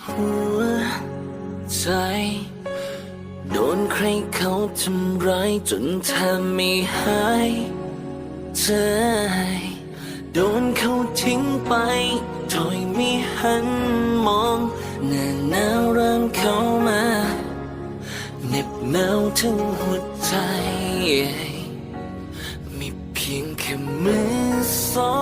หัวใจ โดนใครเขาทำร้ายจนแทบไม่หายใจโดนเขาทิ้งไปโดยไม่หันมองหน้าหนาวเริ่มเข้ามาเหน็บหนาวถึงหัวใจ มีเพียงแค่มือสอง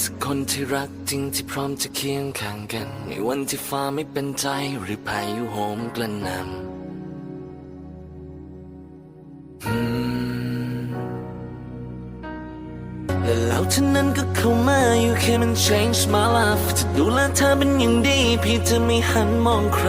สักคนที่รักจริงที่พร้อมจะเคียงข้างกัน ในวันที่ฟ้าไม่เป็นใจหรือพายุโหมกระหน่ำและแล้วเท่านั้นก็เข้ามาอยู่แค่มัน change my life จะดูแลเธอเป็นอย่างดี พี่จะไม่หันมองใคร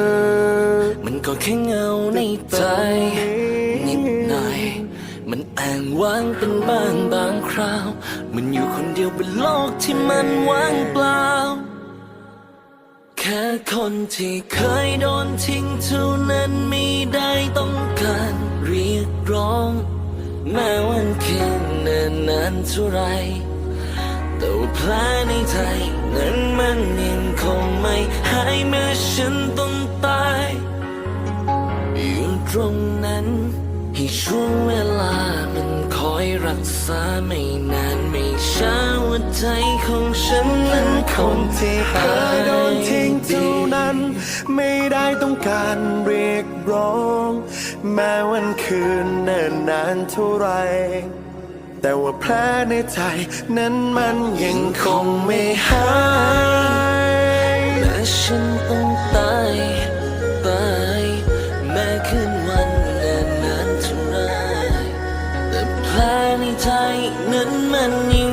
ก็แค่เงาในใจ นิดหน่อย มันแอ้างว้างเป็นบ้างบางคราว มันอยู่คนเดียวบนโลกที่มันว่างเปล่า แค่คนที่เคยโดนทิ้งเท่านั้นไม่ได้ต้องการเรียกร้อง แม้วันแค่เนิ่นนานเท่าไรแต่ว่าแผลในใจนั้นมันยังคงไม่หายแม้ฉัน ช่วงเวลามันคอยรักษาไม่นานไม่ช้าหัวใจของฉันนั้นคงนที่เคยโดนทิ้งเท่านั้น ไม่ได้ต้องการเรียกร้อง แม้วันคืนเนิ่นนานเท่าไร แต่ว่าแผลในใจนั้นมันยังคงไม่หายและฉันต้องตาย ในใจนั้นมันยิ่ง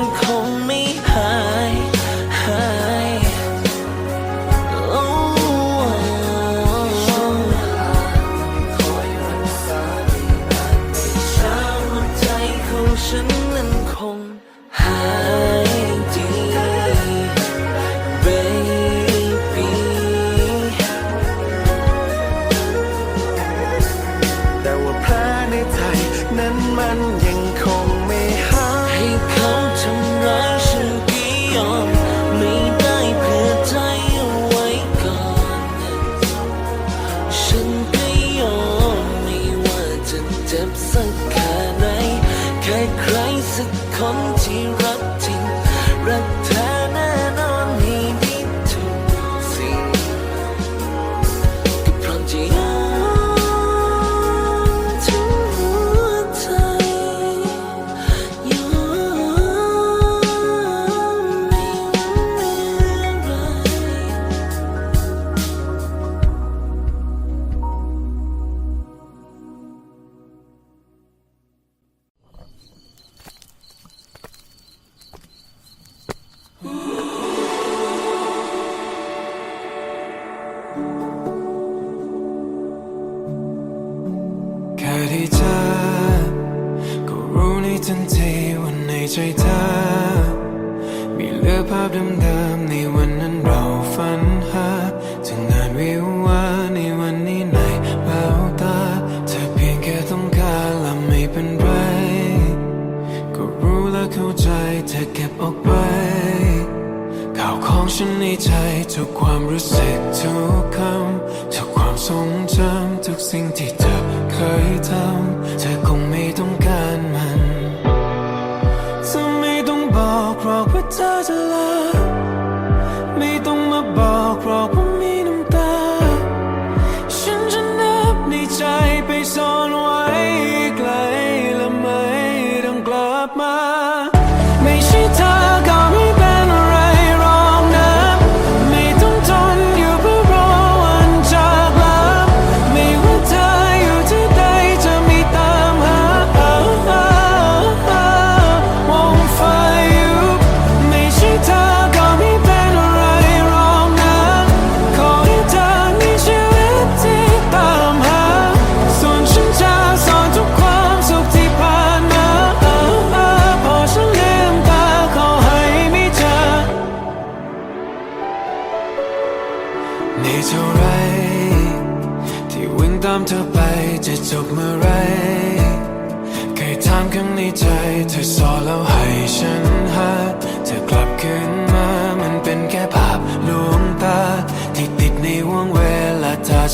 ใครสักคนที่รัก ฉันในใจทุกความรู้สึกทุกคำทุกความทรงจำทุกสิ่งที่เธอเคยทำเธอคงไม่ต้องการมันเธอไม่ต้องบอกหรอกว่าเธอจะลา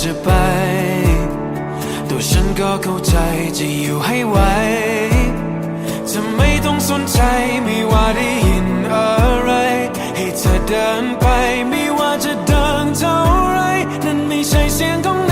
จะไป ตัวฉันก็เข้าใจจะอยู่ให้ไหวจะไม่ต้องสนใจไม่ว่าได้ยินอะไร ให้เธอเดินไปไม่ว่าจะเดินเท่าไร นั่นไม่ใช่เสียงของ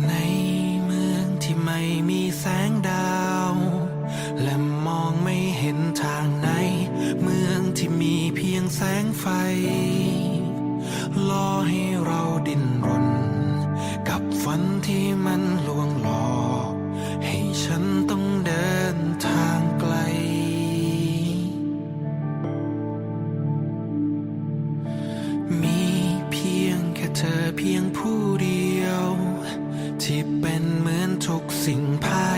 ในเมืองที่ไม่มีแสงดาว และมองไม่เห็นทางไนเมืองที่มีเพียงแสงไฟล่อให้เราดิ้นรน กับฝันที่มันลวงหลอกให้ฉันต้องเดินทางไกล มีเพียงแค่เธอเพียงผู้ สิ่งภา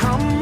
แ